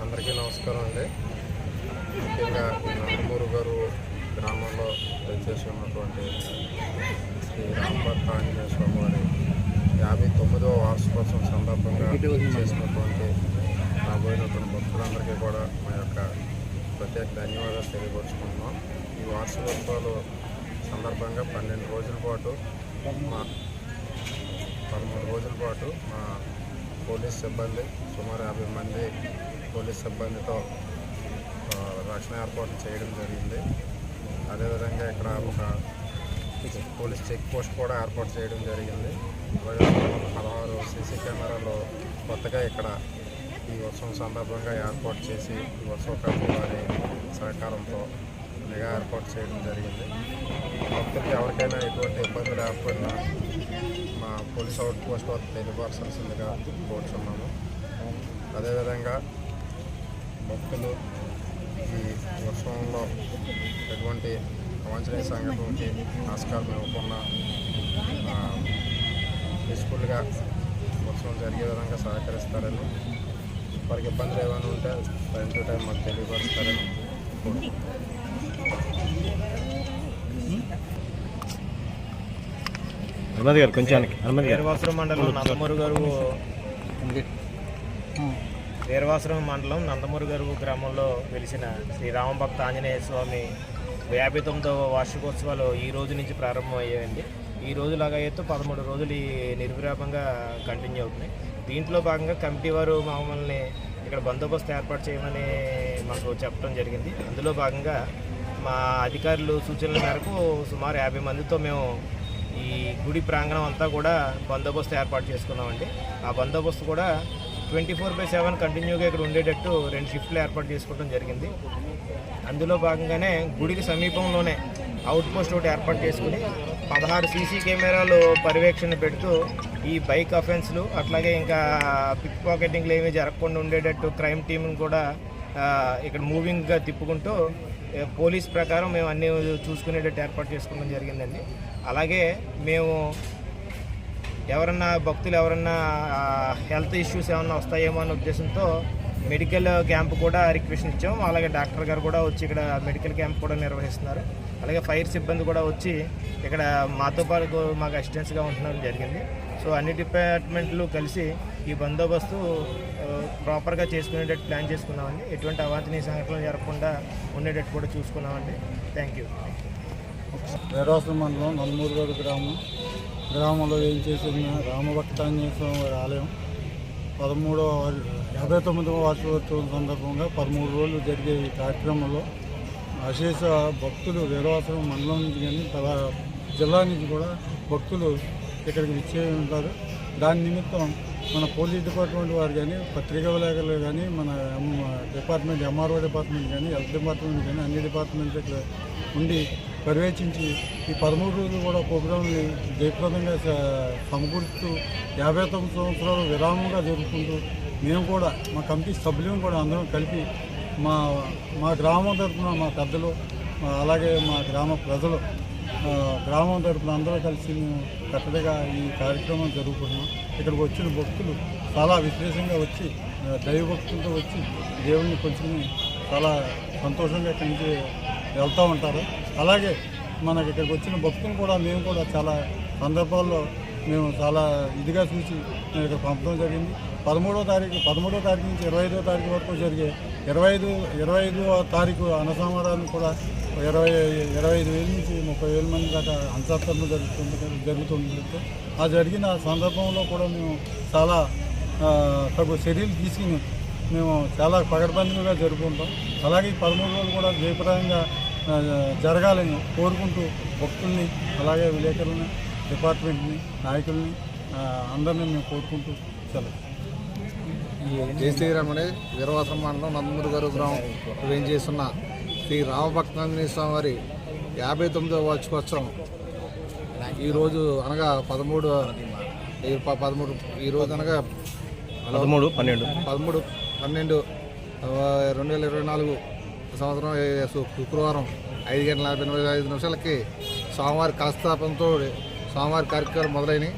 అందరికీ నమస్కారం అండి. ముఖ్యంగా గారు గ్రామంలో దయచేసి ఉన్నటువంటి శ్రీ రాంభట్ ఆంజనేయ వారి యాభై తొమ్మిదవ వార్షికోత్సవం సందర్భంగా చేసినటువంటి రాబోయినటువంటి భక్తులందరికీ కూడా మా యొక్క ప్రత్యేక ధన్యవాదాలు తెలియపరుచుకుంటున్నాం. ఈ వార్షికోత్సవాలు సందర్భంగా పన్నెండు రోజుల పాటు మా పదమూడు రోజుల పాటు మా పోలీస్ సిబ్బంది సుమారు యాభై మంది పోలీస్ సిబ్బందితో రక్షణ ఏర్పాట్లు చేయడం జరిగింది. అదేవిధంగా ఇక్కడ ఒక పోలీస్ చెక్ పోస్ట్ కూడా ఏర్పాటు చేయడం జరిగింది. పదహారు సీసీ కెమెరాలు కొత్తగా ఇక్కడ ఈ ఉత్సవం సందర్భంగా ఏర్పాటు చేసి ఈ ఉత్సవ కమిటీ వారి సహకారంతో నిఘా ఏర్పాటు చేయడం జరిగింది. భక్తులకి ఎవరికైనా ఎటువంటి ఇబ్బందులు ఏర్పడినా మా పోలీస్ అవుట్ పోస్ట్ వద్ద తెలియపరచాల్సిందిగా కోరుచున్నాము. అదేవిధంగా భక్తులు ఈ ఉత్సవంలో ఎటువంటి అవాంఛనీయ సంఘటనకి ఆస్కారం ఇవ్వకుండా ఆ, పీస్ఫుల్గా ఉత్సవం జరిగే విధంగా సహకరిస్తారని వారికి ఇబ్బందులు ఏమైనా ఉంటే టైం టు టైం మాకు తెలియపరుస్తారని హనుమతి గారు కొంచెం హనుమతి గారు. వీరవాసురం మండలం నందమూరు గారు వీరవాసురం మండలం నందమూరు గారు గ్రామంలో వెలిసిన శ్రీ రామభక్త ఆంజనేయ స్వామి యాభై తొమ్మిదవ వార్షికోత్సవాలు ఈ రోజు నుంచి ప్రారంభమయ్యాయండి. ఈ రోజు లాగా అయితే పదమూడు రోజులు ఈ నిర్విరామంగా కంటిన్యూ అవుతున్నాయి. దీంట్లో భాగంగా కమిటీ వారు మమ్మల్ని ఇక్కడ బందోబస్తు ఏర్పాటు చేయమని మాకు చెప్పడం జరిగింది. అందులో భాగంగా మా అధికారులు సూచనల మేరకు సుమారు యాభై మందితో మేము ఈ గుడి ప్రాంగణం అంతా కూడా బందోబస్తు ఏర్పాటు చేసుకున్నామండి. ఆ బందోబస్తు కూడా ట్వంటీ ఫోర్ బై సెవెన్ కంటిన్యూగా ఇక్కడ ఉండేటట్టు రెండు షిఫ్ట్లు ఏర్పాటు చేసుకోవడం జరిగింది. అందులో భాగంగానే గుడికి సమీపంలోనే అవుట్ పోస్ట్ ఒకటి ఏర్పాటు చేసుకుని పదహారు సీసీ కెమెరాలు పర్యవేక్షణ పెడుతూ ఈ బైక్ అఫెన్స్లు అట్లాగే ఇంకా పిక్ పాకెటింగ్లు ఏమీ జరగకుండా ఉండేటట్టు క్రైమ్ టీంను కూడా ఇక్కడ మూవింగ్గా తిప్పుకుంటూ పోలీస్ ప్రకారం మేము అన్ని చూసుకునేటట్టు ఏర్పాటు చేసుకోవడం జరిగిందండి. అలాగే మేము ఎవరన్నా భక్తులు ఎవరన్నా హెల్త్ ఇష్యూస్ ఏమన్నా వస్తాయేమో అనే ఉద్దేశంతో మెడికల్ క్యాంప్ కూడా రిక్వెస్ట్ ఇచ్చాం అలాగే డాక్టర్ గారు కూడా వచ్చి ఇక్కడ మెడికల్ క్యాంప్ కూడా నిర్వహిస్తున్నారు. అలాగే ఫైర్ సిబ్బంది కూడా వచ్చి ఇక్కడ మాతో పాటు మాకు అసిస్టెన్స్గా ఉంటున్నారు జరిగింది. సో అన్ని డిపార్ట్మెంట్లు కలిసి ఈ బందోబస్తు ప్రాపర్గా చేసుకునేటట్టు ప్లాన్ చేసుకున్నామండి. ఎటువంటి అవాంఛనీయ సంఘటనలు జరగకుండా ఉండేటట్టు కూడా చూసుకున్నామండి. థ్యాంక్ యూ వేరాసు మండలం నల్లమూరుగూడ గ్రామం. గ్రామంలో ఏం చేసిన రామభక్తాంజనేయ స్వామి వారి ఆలయం పదమూడవ యాభై తొమ్మిదవ వార్షికోత్సవం సందర్భంగా పదమూడు రోజులు జరిగే ఈ కార్యక్రమంలో అశేష భక్తులు వీరవాసరం మండలం నుంచి కానీ తలా జిల్లా నుంచి కూడా భక్తులు ఇక్కడికి విచ్చేయి ఉంటారు. దాని నిమిత్తం మన పోలీస్ డిపార్ట్మెంట్ వారు కానీ పత్రికా విలేకరులు కానీ మన డిపార్ట్మెంట్ ఎంఆర్ఓ డిపార్ట్మెంట్ కానీ హెల్త్ డిపార్ట్మెంట్ కానీ అన్ని డిపార్ట్మెంట్స్ ఇక్కడ ఉండి పర్యవేక్షించి ఈ పదమూడు రోజులు కూడా ప్రోగ్రాంని జయప్రదంగా సమకూరుస్తూ యాభై తొమ్మిది సంవత్సరాలు విరామంగా జరుపుకుంటూ మేము కూడా మా కమిటీ సభ్యులను కూడా అందరం కలిపి మా మా గ్రామం తరఫున మా పెద్దలు అలాగే మా గ్రామ ప్రజలు గ్రామం తరఫున అందరూ కలిసి మేము కట్టడిగా ఈ కార్యక్రమం జరుగుతున్నాం ఇక్కడికి వచ్చిన భక్తులు చాలా విశేషంగా వచ్చి దైవభక్తులతో వచ్చి దేవుణ్ణి కొంచెం చాలా సంతోషంగా కలిసి వెళ్తూ ఉంటారు. అలాగే మనకి ఇక్కడికి వచ్చిన భక్తులు కూడా మేము కూడా చాలా సందర్భాల్లో మేము చాలా ఇదిగా చూసి మేము ఇక్కడ పంపడం జరిగింది. పదమూడో తారీఖు పదమూడో తారీఖు నుంచి ఇరవై ఐదో తారీఖు వరకు జరిగే ఇరవై ఐదు ఇరవై ఐదో తారీఖు అన్నసంహారాన్ని కూడా ఇరవై ఇరవై ఐదు వేల నుంచి ముప్పై వేల మంది దాకా అంతర్తరణ జరుగుతుంది జరుగుతుంది. ఆ జరిగిన సందర్భంలో కూడా మేము చాలా తగు చర్యలు తీసుకుని మేము చాలా పగడబందీగా జరుపుకుంటాం. అలాగే పదమూడు రోజులు కూడా జయప్రదంగా జరగాలని కోరుకుంటూ భక్తుల్ని అలాగే విలేకరులని డిపార్ట్మెంట్ని నాయకుల్ని అందరినీ మేము కోరుకుంటూ సెలవు. జై శ్రీరాముడి వీరవాసం మండలం నందమూరి గారు గ్రామం. ఏం చేస్తున్న శ్రీ రామభక్తాంజనేయ స్వామి వారి యాభై తొమ్మిదవ వార్షికోత్సవం. ఈరోజు అనగా పదమూడు పదమూడు ఈరోజు అనగా పదమూడు పన్నెండు. పదమూడు పన్నెండు రెండు వేల ఇరవై నాలుగు. సంవత్సరం శుక్రవారం ఐదు గంటల యాభై ఎనిమిది ఐదు నిమిషాలకి స్వామివారి కలస్థాపనతో స్వామివారి కార్యక్రమాలు మొదలైనవి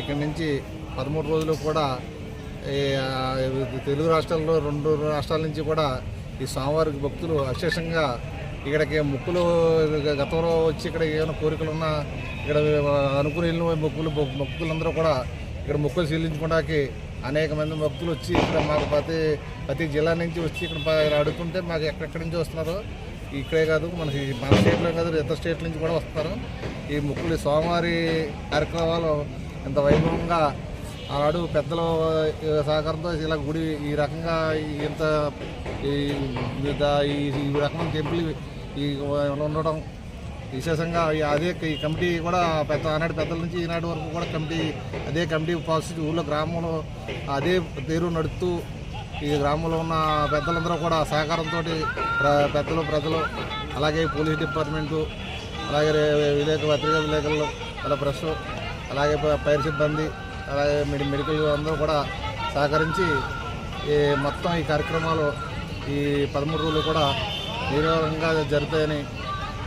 ఇక్కడి నుంచి పదమూడు రోజులు కూడా ఈ, తెలుగు రాష్ట్రాల్లో రెండు రాష్ట్రాల నుంచి కూడా ఈ స్వామివారికి భక్తులు అశేషంగా ఇక్కడికి మొక్కులు గతంలో వచ్చి ఇక్కడ ఏమైనా కోరికలు ఉన్నా ఇక్కడ అనుకుని వెళ్ళిన మొక్కులు మొక్కులందరూ కూడా ఇక్కడ మొక్కులు చెల్లించుకోవడానికి అనేక మంది భక్తులు వచ్చి ఇక్కడ మాకు ప్రతి ప్రతి జిల్లా నుంచి వచ్చి ఇక్కడ అడుగుతుంటే మాకు ఎక్కడెక్కడి నుంచి వస్తున్నారో ఇక్కడే కాదు మన మన స్టేట్లో కాదు ఇతర స్టేట్ల నుంచి కూడా వస్తారు ఈ ముక్కులు సోమవారి కార్యక్రమాలు ఇంత వైభవంగా ఆనాడు పెద్దల సహకారంతో ఇలా గుడి ఈ రకంగా ఇంత ఈ ఈ ఈ రకమైన టెంపుల్ ఈ ఉండడం విశేషంగా అదే ఈ కమిటీ కూడా పెద్ద ఆనాటి పెద్దల నుంచి ఈనాటి వరకు కూడా కమిటీ అదే కమిటీ పాజిటివ్ ఊళ్ళో గ్రామంలో అదే తీరు నడుపుతూ ఈ గ్రామంలో ఉన్న పెద్దలందరూ కూడా సహకారంతో పెద్దలు ప్రజలు అలాగే పోలీస్ డిపార్ట్మెంటు అలాగే విలేక పత్రికా విలేకరులు అలా ప్రెస్ అలాగే పైరు సిబ్బంది అలాగే మెడికల్ అందరూ కూడా సహకరించి ఈ మొత్తం ఈ కార్యక్రమాలు ఈ పదమూడు రోజులు కూడా నిర్వహంగా జరుగుతాయని